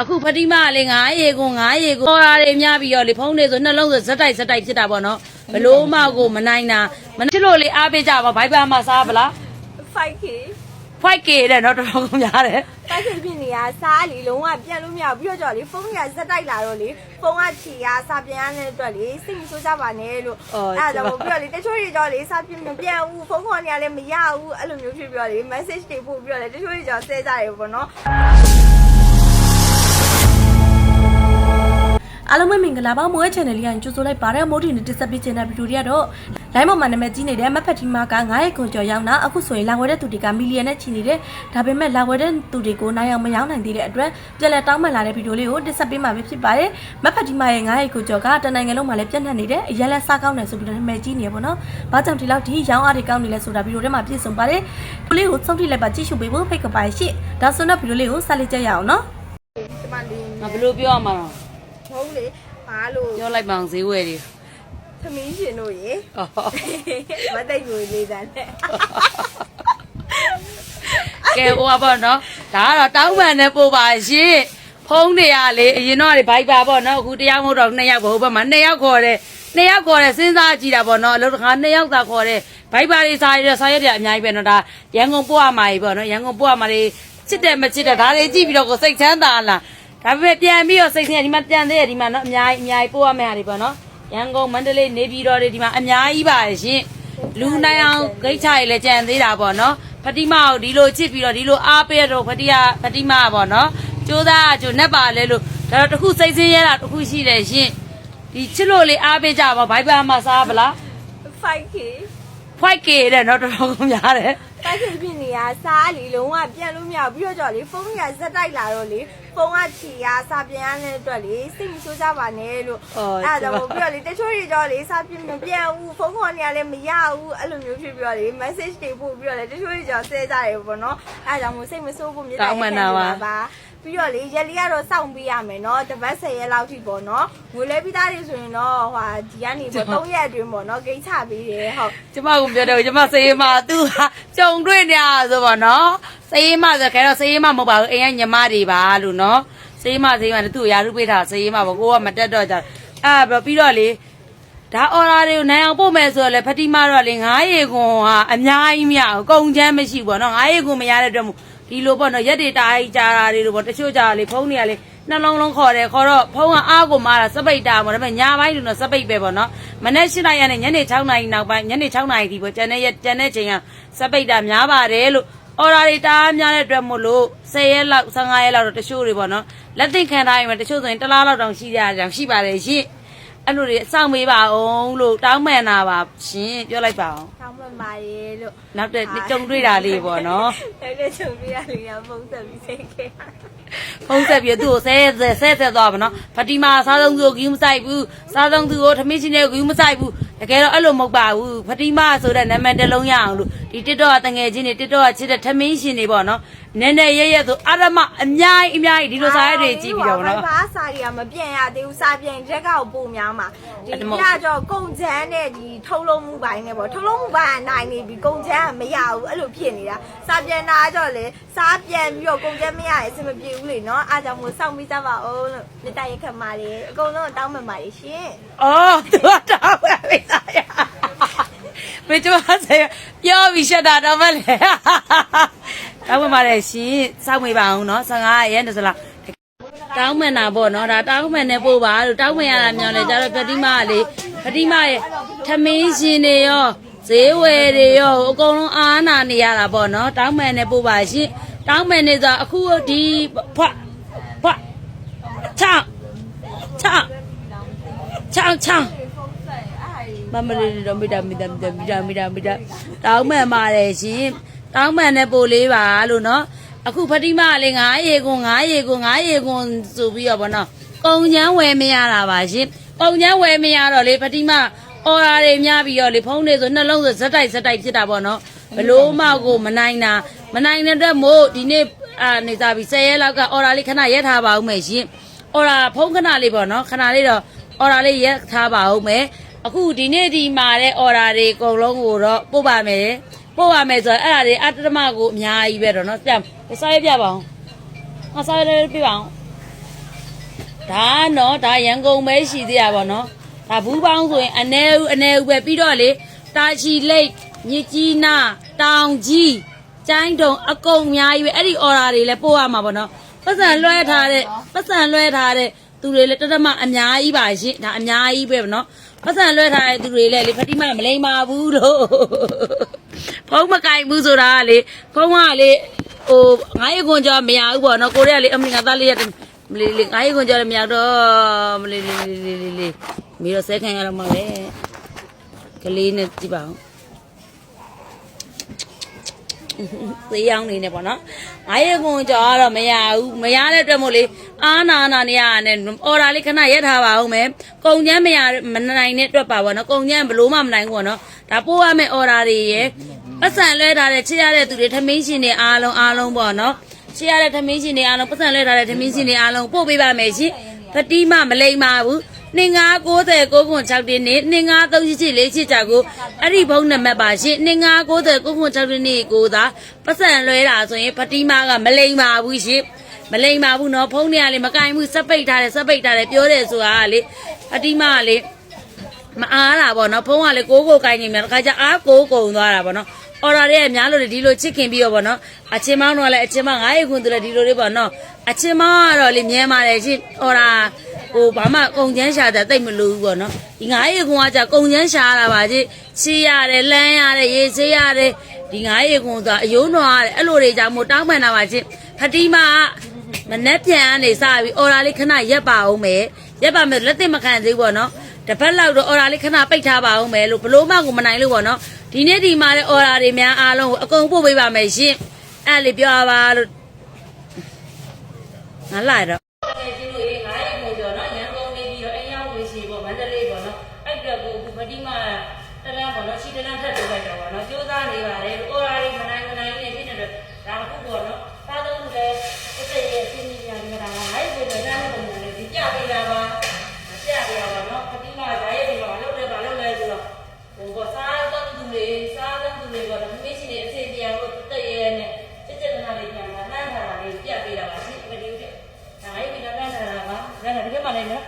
အခုဖတိမကလေငါရေကိုငါရေကိုပေါ်လာတွေများပြီးတော့လေဖုန်းတွေဆိုနှလုံးဆိုဇက်တိုက်ဇက်တိုက်ဖြစ်တာပေါ့နော်ဘလို့မှကိုမနိုင်တာမချစ်လို့လေအားပေးကြပါဘိုက်ပါမှာစားဗလား 5k 5k တဲ့နော်တော်တော်ကုန်များတယ်တိုက်ခိုက်ဖြစ်နေရစားလီလုံးဝပြန်လို့မရဘူးပြီးတော့ကြော်လေဖုန်းကဇက်တိုက်လာတော့လေဖုန်းကချီရစာပြန်ရတဲ့အတွက်လေစိတ်မဆိုးကြပါနဲ့လို့အဲ့ဒါကြောင့်ပြီးတော့လေတချို့တွေကြော်လေစာပြန်မပြန်ဘူးဖုန်းခေါ်နေရလည်းမရဘူးအဲ့လိုမျိုးဖြစ်ပြီးတော့လေ message တွေပို့ပြီးတော့လေတချို့တွေကြော်ဆဲကြတယ်ပေါ့နော် အားလုံးပဲမင်္ဂလာပါမိုးရဲ့ channel လေးကကြိုဆိုလိုက်ပါရမိုးတီနဲ့တက်ဆက်ပေးခြင်းတဲ့ဗီဒီယိုတွေကတော့ line ပေါ်မှာနာမည်ကြီးနေတဲ့မက်ဖက်တီမာက9ရက်ခွန်ကျော်ရောက်တာအခုဆိုရင်လာဝယ်တဲ့သူတွေကမီလီယံနဲ့ချီနေတယ်ဒါပေမဲ့လာဝယ်တဲ့သူတွေကိုနိုင်အောင်မရောက်နိုင်သေးတဲ့အတွက်ပြန်လည်တောင်းပန်လာတဲ့ဗီဒီယိုလေးကိုတက်ဆက်ပေးမှာပဲဖြစ်ပါတယ်မက်ဖက်တီမာရဲ့9ရက်ခွန်ကျော်ကတနိုင်ငံလုံးမှာလည်းပြန့်နှံ့နေတယ်အရင်လဲစားကောင်းတယ်ဆိုပြီးတော့နာမည်ကြီးနေရပါတော့ဘာကြောင့်ဒီလောက်ဒီရောင်းအားတွေကောင်းနေလဲဆိုတာဗီဒီယိုထဲမှာပြည့်စုံပါတယ်ဒီလေးကိုစောင့်ကြည့်လိုက်ပါကြည့်ရှုပေးဖို့ဖိတ်ကပါရှင့်ဒါဆိုတော့ဗီဒီယိုလေးကိုဆက်လက်ကြရအောင်နော်ဒီမှာလေးငါဘလို့ပြောရမှာ တော့ဟုတ်လေဘာလို့ပြောလိုက်ပါအောင်ဈေးဝယ်တွေသမီးရှင်တို့ရေအော်မသိဘူးလေးတန်းနဲ့ကဲဟိုပါပေါ့နော်ဒါကတော့တောင်းပန်နေပို့ပါရှင်ဖုန်းတွေကလေအရင်တော့လေဘိုက်ပါပေါ့နော်အခုတရားမဟုတ်တော့နှစ်ယောက်ကိုဟိုဘက်မှာနှစ်ယောက်ခေါ်တယ်နှစ်ယောက်ခေါ်တယ်စဉ်းစားကြည့်တာပေါ့နော်အလုပ်တခါနှစ်ယောက်သာခေါ်တယ်ဘိုက်ပါတွေစားရတဲ့စားရတဲ့အများကြီးပဲနော်ဒါရန်ကုန်ပို့ရမှာကြီးပေါ့နော်ရန်ကုန်ပို့ရမှာတွေချစ်တယ်မချစ်တယ်ဒါတွေကြည့်ပြီးတော့ကိုစိတ်ချမ်းသာလား ဒါပေမဲ့ပြန်ပြီးတော့စိတ်ဆင်းရဲဒီမှာပြန်သေးရဒီမှာနော်အများကြီးအများကြီးပို့ရမယ့်ဟာတွေပေါ့နော်ရန်ကုန်မန္တလေးနေပြည်တော်တွေဒီမှာအများကြီးပါရှင်လူနိုင်အောင်ဂိတ်ချရည်လည်းကြံသေးတာပေါ့နော်ဖတိမကိုဒီလိုချစ်ပြီးတော့ဒီလိုအားပေးရတော့ဖတိယဖတိမပေါ့နော်ကျိုးသားကကျိုးနဲ့ပါလဲလို့ဒါတော့တစ်ခုစိတ်ဆင်းရဲတာတစ်ခုရှိတယ်ရှင်ဒီချစ်လို့လေအားပေးကြပါဘိုက်ပါမှာစားဗလား 5k 5k တဲ့နော်တော်တော်ကုန်များတယ် တိုက်ခိုက်ဖြစ်နေရစားလီလုံးဝပြန်လို့မရဘူးပြီးတော့ကြော်လေဖုန်းကဇက်တိုက်လာတော့လေဖုန်းကချီရစာပြန်ရတဲ့အတွက်လေစိတ်မဆိုးကြပါနဲ့လို့အဲ့ဒါကြောင့်ပြီးတော့လေတချို့တွေကြော်လေစာပြန်မပြန်ဘူးဖုန်းခေါ်နေရလည်းမရဘူးအဲ့လိုမျိုးဖြစ်ပြီးတော့လေ message တွေပို့ပြီးတော့လေတချို့တွေကြော်ဆဲကြတယ်ပေါ့နော်အဲ့ဒါကြောင့်မို့စိတ်မဆိုးဖို့မြေတားရခံပါပါ ပြီးတော့လေရက်လေးကတော့စောင့်ပေးရမယ်เนาะတပတ်10ရက်လောက်ထိပေါ့เนาะငွေလဲပြီးသားတွေဆိုရင်တော့ဟိုဒီကနေပေါ့3ရက်အတွင်းပေါ့เนาะဂိမ်းချပေးတယ်ဟုတ် ကျမကပြောတယ်ကျမစေးမသူဟာကြုံတွေ့နေရဆိုပေါ့နော်စေးမဆိုခဲတော့စေးမမဟုတ်ပါဘူးအိမ်ကညီမတွေပါလို့နော်စေးမစေးမနဲ့သူ့ကိုယာရုပေးထားစေးမပေါ့ကိုကမတက်တော့ကြအဲ့ပြီးတော့လေဒါအော်ရာတွေကိုနိုင်အောင်ပို့မယ်ဆိုတော့လေဖတိမတော့လေငားရေခွန်ဟာအများကြီးမရဘူးကုန်ချမ်းမရှိဘူးပေါ့နော်ငားရေခွန်မရတဲ့အတွက်မို့ ဒီလိုပေါ့နော်ရက်တွေတားကြီးကြာတာတွေလိုပေါ့တချို့ကြာလေဖုန်းတွေကလေနှလုံးလုံးခေါ်တယ်ခေါ်တော့ဖုန်းကအားကိုမာတာစပိတ်တာပေါ့ဒါပေမဲ့ညာပိုင်းလို့တော့စပိတ်ပဲပေါ့နော်မနေ့၈နိုင်ရနဲ့ညနေ6နိုင်နောက်ပိုင်းညနေ6နိုင်ဒီပေါ့ကျန်တဲ့ရက်ကျန်တဲ့ချိန်ကစပိတ်တာများပါတယ်လို့အော်ရာတွေတားများတဲ့အတွက်မို့လို့10ရက်လောက်15ရက်လောက်တော့တချို့တွေပေါ့နော်လက်သိခံထားရင်တချို့ဆိုရင်တစ်လားလောက်တောင်ရှိကြတယ်ရှိပါတယ်ရှင် အဲ့လိုတွေအဆောင်မေးပါအောင်လို့တောင်းပန်တာပါရှင်ပြောလိုက်ပါအောင်ဆောင်းမမာရေလို့နောက်တဲ့ကြုံတွေ့တာလေးပေါ့နော်အဲ့ဒါချုပ်ပြရလေးရပုံစံပြီးစိတ်ခဲဖုံးဆက်ပြီးသူ့ကိုဆဲဆဲဆဲဆဲသွားပါနော်ဖတီမာစားသုံးသူကိုဂူးမဆိုင်ဘူးစားသုံးသူကိုထမင်းချင်းတွေကိုဂူးမဆိုင်ဘူး တကယ်တော့အဲ့လိုမဟုတ်ပါဘူးဖတီမာဆိုတဲ့နာမည်တစ်လုံးရအောင်လို့ဒီတစ်တော့တငယ်ချင်းတွေတစ်တော့ချစ်တဲ့ထမင်းရှင်တွေပေါ့နော်နည်းနည်းရဲရဲဆိုအရမအများကြီးအများကြီးဒီလိုစားရတွေကြည့်ပြီးတော့နော်ဘာစာတွေကမပြန့်ရသေးဘူးစာပြန်ချက်ကောက်ပို့များမှာဒီညတော့ကုံချမ်းနဲ့ဒီထုံလုံးမှုပိုင်းနဲ့ပေါ့ထုံလုံးမှုပိုင်းကနိုင်နေပြီကုံချမ်းကမရဘူးအဲ့လိုဖြစ်နေတာစာပြန်တာကြောလေစားပြန်ပြီးတော့ကုံချမ်းမရရင်အဆင်မပြေဘူးလေနော်အားကြောင့်မို့စောင့်ပြီးကြပါအောင်လို့မြတ်တရခမတွေအကုန်လုံးတောင်းပန်ပါတယ်ရှင်အော်သူကတောင်းပါလိ မ့်စားရဘယ်တော့ဆက်ပြောပြီးရှက်တာတော့မလဲတောင်းပါပါတယ်ရှင်စောင့်မေးပါအောင်နော်15ရဲနေစလားတောင်းမှန်တာပေါ့နော်ဒါတောင်းမှန်နေပို့ပါလို့တောင်းမှန်ရတာမျိုးလေကျတော့ပတိမကလေပတိမရဲ့ထမင်းရှင်တွေရောဈေးဝယ်တွေရောအကုန်လုံးအားနာနေရတာပေါ့နော်တောင်းမှန်နေပို့ပါရှင်တောင်းမှန်နေဆိုအခုဒီဖွာဖွာချောင်းချောင်းချောင်းချောင်း မမလေးတော့မိတာမိတာမိတာမိတာမိတာမိတာတောင်းမှန်ပါတယ်ရှင်တောင်းမှန်နေပို့လေးပါလို့နော်အခုဖတိမကလေငါရေကွန်ငါရေကွန်ငါရေကွန်ဆိုပြီးတော့ဗောနော်ကုံချမ်းဝယ်မရတာပါရှင်ကုံချမ်းဝယ်မရတော့လေဖတိမအော်ရာတွေများပြီးတော့လေဖုန်းတွေဆိုနှလုံးဆိုဇက်တိုက်ဇက်တိုက်ဖြစ်တာဗောနော်ဘလို့မှကိုမနိုင်တာမနိုင်တဲ့အတွက်မို့ဒီနေ့အာနေစားပြီး10ရက်လောက်ကအော်ရာလေးခဏရက်ထားပါဦးမယ်ရှင်အော်ရာဖုန်းခဏလေးဗောနော်ခဏလေးတော့အော်ရာလေးရက်ထားပါဦးမယ် အခုဒီနေ့ဒီမှာတဲ့ order တွေအကုန်လုံးကိုတော့ပို့ပါမယ်ပို့ပါမယ်ဆိုတော့အဲ့ဒါတွေအတ္တမကိုအများကြီးပဲတော့နော်ပြန်စာရေးပြပါအောင်ဟောစာရေးပြပါအောင်ဒါနော်ဒါရန်ကုန်ပဲရှိသေးတာပေါ့နော်ဒါဘူးပေါင်းဆိုရင်အနေဦးအနေဦးပဲပြီးတော့လေတာချီလိတ်မြကြီးနာတောင်ကြီးကျိုင်းတုံအကုန်အများကြီးပဲအဲ့ဒီ order တွေလည်းပို့ရမှာပေါ့နော်ပတ်စံလွှဲထားတဲ့ပတ်စံလွှဲထားတဲ့သူတွေလည်းတတမအများကြီးပါရှင်ဒါအများကြီးပဲပေါ့နော် ပတ်စံလွှဲထားတဲ့သူတွေလည်းလေဖတိမမလိမ္မာဘူးလို့ဖုံးမကင်ဘူးဆိုတာကလေဖုံးကလေဟိုငါးရခွန်ကြောမရဘူးပေါ့နော်ကိုရီးယားလေအမေကသားလေးရတယ်မလေးလေးငါးရီခွန်ကြရမရတော့မလေးလေးလေးလေးလေးလေးမီတော့ဆဲခံရတော့မှာပဲကလေးနဲ့ကြည့်ပါဦး သေးအောင်နေနေပေါ့နော်ငါးရီခွန်ကြတော့မရဘူးမရတဲ့အတွက်မို့လေအာနာနာနေရနဲ့အော်ဒါလေးခဏရက်ထားပါဦးမယ်ကုံချမ်းမရမနိုင်တဲ့အတွက်ပါပေါ့နော်ကုံချမ်းဘလို့မှမနိုင်ဘူးပေါ့နော်ဒါပို့ရမယ့်အော်ဒါတွေရယ်ပတ်စံလဲထားတဲ့ချစ်ရတဲ့သူတွေထမင်းရှင်တွေအားလုံးအားလုံးပေါ့နော်ရှေ့ရတဲ့သမင်းရှင်တွေအားလုံးပတ်စံလဲထားတဲ့သမင်းရှင်တွေအားလုံးပို့ပေးပါမယ်ရှင်။ဖတိမမလိမ္မာဘူး။ 2990 906တင်းနဲ့2938လေးချစ်ကြကိုအဲ့ဒီဘုံနံပါတ်ပါရှင်2990 906တင်းနဲ့ကိုသာပတ်စံလွဲတာဆိုရင်ဖတိမကမလိမ္မာဘူးရှင်။မလိမ္မာဘူးနော်ဖုန်းထဲကလေမကင်ဘူးစက်ပိတ်ထားတယ်စက်ပိတ်ထားတယ်ပြောတယ်ဆိုတာကလေဖတိမကလေမအားတာပေါ့နော်ဖုန်းကလေကိုးကိုကိုင်းနေမြတခါကျအားကိုးကုံသွားတာပေါ့နော်အော်ဒါတွေကအများလို့လေဒီလိုချစ်ခင်ပြီးတော့ပေါ့နော်အချင်းမောင်းတော့လည်းအချင်းမောင်း9ရေခွန်းတူလည်းဒီလိုလေးပေါ့နော်အချင်းမောင်းကတော့လေမြဲပါတယ်ရှင်အော်ဒါ ဟိုဘာမှကုံချမ်းရှာတဲ့တိတ်မလို့ဘူးပေါ့နော်ဒီ9ရေခွန်းကじゃကုံချမ်းရှာရတာပါကြီးချီရတယ်လမ်းရတယ်ရေချေးရတယ်ဒီ9ရေခွန်းဆိုတာအယိုးတော်ရတယ်အဲ့လိုတွေကြောင့်မို့တောင်းပန်တာပါချင်းဖတီမာကမနဲ့ပြန်ကနေစပြီးအော်ဒါလေးခဏရက်ပါအောင်မယ်ရက်ပါမယ်လက်သိမခံသေးဘူးပေါ့နော်တစ်ပတ်လောက်တော့အော်ဒါလေးခဏပိတ်ထားပါအောင်မယ်လို့ဘလို့မှကိုမနိုင်လို့ပေါ့နော်ဒီနေ့ဒီမှာတဲ့အော်ဒါတွေများအားလုံးကိုအကုန်ပို့ပေးပါမယ်ရှင်အဲ့လေပြောပါလို့ငါလာတော့ကျင်းလို့အေးငါရေပုံကျော်နော်ရန်ကုန်နေပြီးတော့အိမ်ရောက်ဝင်စီပေါ့မန္တလေးပေါ့နော်အဲ့တော့ကိုအခုမတိမတလန်းပေါ့နော်ရှိတလန်းထပ်ထုတ်လိုက်တော့ပေါ့နော်စူးစမ်းနေပါတယ်အော်ဒါလေးမနိုင်မနိုင်နေဖြစ်နေတော့ဒါအခုပေါ့နော်သားသုံးလည်းအစ်စ်ရဲ့အင်းကြီးများနေတာငါရေပုံကျော်တန်းပုံနဲ့ဒီကြပေးတာပါ ပြရရပါတော့ခတိမဓာရဲ့ဒီမှာလောက်လဲပါလောက်လဲဆိုတော့ဟိုကစားတော့သူတွေစားတော့သူတွေကမမေးရှိနေအစီအပြန်ကိုတက်ရဲနဲ့စက်စက်နာလေးပြန်လာနှမ်းထားတာလေးပြပေးတာပါရှိပတိတဲ့ဒါရဲ့ဒီကနှမ်းထားတာကဒါကဒီကမှလည်းနော်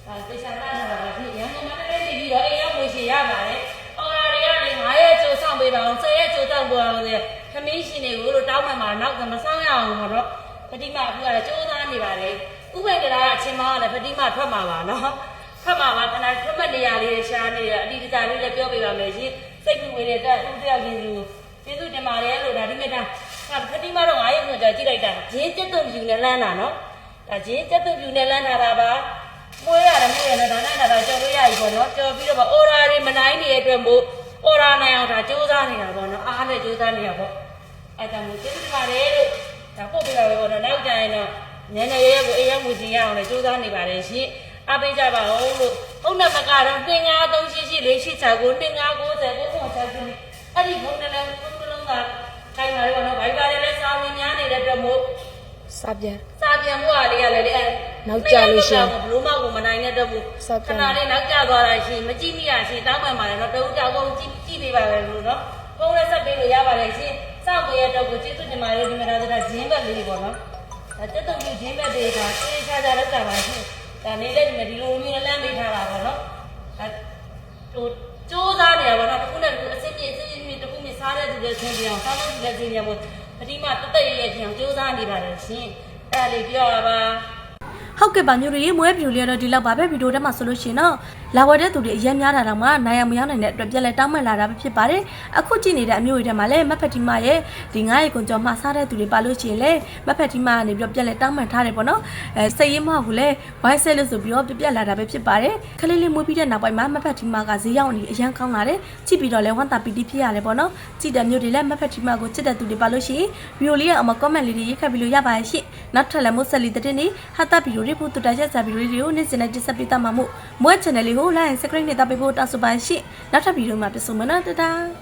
ဒါ သေချာနှမ်းထားတာပါရှိရန်ကုန်မှာလည်းနေပြီးတော့အိမ်ရောက်ဝင်ရှိရပါတယ်အော်ရာတွေကလည်းငါရဲ့ကြိုဆောင်ပေးပါအောင်ဆယ်ရဲ့ကြိုတောက်ပေါ်အောင်လေခမင်းရှင်တွေကိုလို့တောင်းမှမှာနောက်ကမဆောင်ရအောင်တော့ပတိမအခုကလည်းစူးစမ်းနေပါတယ်ဥပ္ပေကရာအချင်းမောင်းကလည်းပတိမထွက်မှာပါနော်ဖတ်မှာပါခဏဖတ်မနေရလေးရှားနေရအတိအကျလေးလည်းပြောပြပါမယ်ရှင်စိတ်ကူဝေတဲ့တက်ဦးတယောက်ချင်းစုကျေးဇူးတင်ပါတယ်လို့ဒါဒီမေတ္တာဟာခတိမတော့9ရက်ခွန်ကြာကြည့်လိုက်တာဂျင်းကျက်သွန်ဖြူနဲ့လမ်းတာနော်ဒါဂျင်းကျက်သွန်ဖြူနဲ့လမ်းတာပါပါ မွေးရတယ်မွေးရတယ်ဒါနဲ့ဒါကြော်လို့ရပြီပေါ့နော်ကြော်ပြီးတော့ဗောအော်ရာတွေမနိုင်နေတဲ့အတွက်မို့အော်ရာနိုင်အောင်ဒါစူးစမ်းနေတာပေါ့နော်အားနဲ့စူးစမ်းနေတာပေါ့အဲဒါမျိုးကျေးဇူးတင်ပါတယ်လို့ဒါပို့ပြပါပဲပေါ့နော်နောက်ကြရင်တော့ညနေရဲကိုအေးရမှုစီရအောင်လည်းစူးစမ်းနေပါတယ်ရှင်အပိကြပါဦးလို့ဟုတ်နမကတော့တင်ငါ3ရှိရှိလေးရှိချာကိုတင်ငါ90ကိုကိုချက်ချင်းအဲ့ဒီဘုံနဲ့လည်းဘုံလုံးကခိုင်းလာရောနော်ဘိုက်ပါလည်းစာဝင်များနေတဲ့အတွက်မို့စပြန်စာ ပြန်မှုအားလေးကလည်းအဲ့နောက်ကျလို့ရှိရင်ဘလို့မှကိုမနိုင်တဲ့အတွက်မို့စာပြန်ခဏလေးနောက်ကျသွားတာရှိမကြည့်မိရရှိတောင်းပန်ပါတယ်နော်တဦးတောက်ကုန်ကြည့်ကြည့်ပေးပါပဲလို့နော်ဖုန်းနဲ့ဆက်ပေးလို့ရပါတယ်ရှင်စောင့်ပေးရတော့ကိုကျေးဇူးတင်ပါတယ်ဒီမှာဒါဂျင်းဘက်လေးပေါ့နော်ဒါတက်တုံပြဂျင်းဘက်တွေကတေးချာချာလောက်တာပါရှင်ဒါနေလည်းဒီမှာဒီလိုမျိုးလမ်းပေးထားတာပေါ့နော်ဒါဟိုစူးစမ်းနေတာပေါ့နော်တစ်ခုနဲ့တစ်ခုအစစ်ပြည့်အစစ်ပြည့်တစ်ခုနဲ့စားတဲ့သူတွေဆင်းပြအောင်စားတဲ့သူတွေဆင်းပြအောင်ပတိမတသက်ရရချင်းစူးစမ်းနေပါတယ်ရှင် အဲ့ဒါလေးပြောရပါ ဟုတ်ကဲ့ပါညိုရီမွေးဗီဒီယိုလေးတော့ဒီလောက်ပါပဲဗီဒီယိုထဲမှာဆိုလို့ရှိရင်တော့လာဝယ်တဲ့သူတွေအရင်များတာတော့မှနိုင်အောင်မရောက်နိုင်တဲ့အတွက်ပြက်လက်တောင်းမှန်လာတာပဲဖြစ်ပါတယ်အခုကြည့်နေတဲ့အမျိုးတွေထဲမှာလည်းမဖက်တီမရဲ့ဒီ9ရေကွန်ကျော်မှစားတဲ့သူတွေပါလို့ရှိရင်လည်းမဖက်တီမကနေပြီးတော့ပြက်လက်တောင်းမှန်ထားတယ်ပေါ့နော်အဲစိတ်ရင်းမဟုတ်ဘူးလေဝိုင်းဆက်လို့ဆိုပြီးတော့ပြက်ပြက်လာတာပဲဖြစ်ပါတယ်ခလေးလေးမွေးပြီးတဲ့နောက်ပိုင်းမှာမဖက်တီမကဈေးရောက်နေအရန်ကောင်းလာတယ်ကြည့်ပြီးတော့လည်းဝမ်းသာပီတိဖြစ်ရတယ်ပေါ့နော်ကြည့်တဲ့မျိုးတွေလည်းမဖက်တီမကိုချစ်တဲ့သူတွေပါလို့ရှိရင်ဗီဒီယိုလေးရဲ့အမ comment လေးတွေရေးခတ်ပြီးလို့ရပါရဲ့ရှင့်နောက်ထပ်လည်းမို့ဆက်လီတဲ့တင်နေဟာတာဗီဒီယိုတွေပို့တူတာချက်စာဗီဒီယိုတွေကိုနေ့စဉ်နဲ့တင်ဆက်ပေးတတ်မှာမို့မွေး channel လေးကို like subscribe နဲ့တပ်ပေးဖို့တောင်းဆိုပါရှင့်နောက်ထပ်ဗီဒီယိုမှာပြန်ဆုံမယ်နော်တတား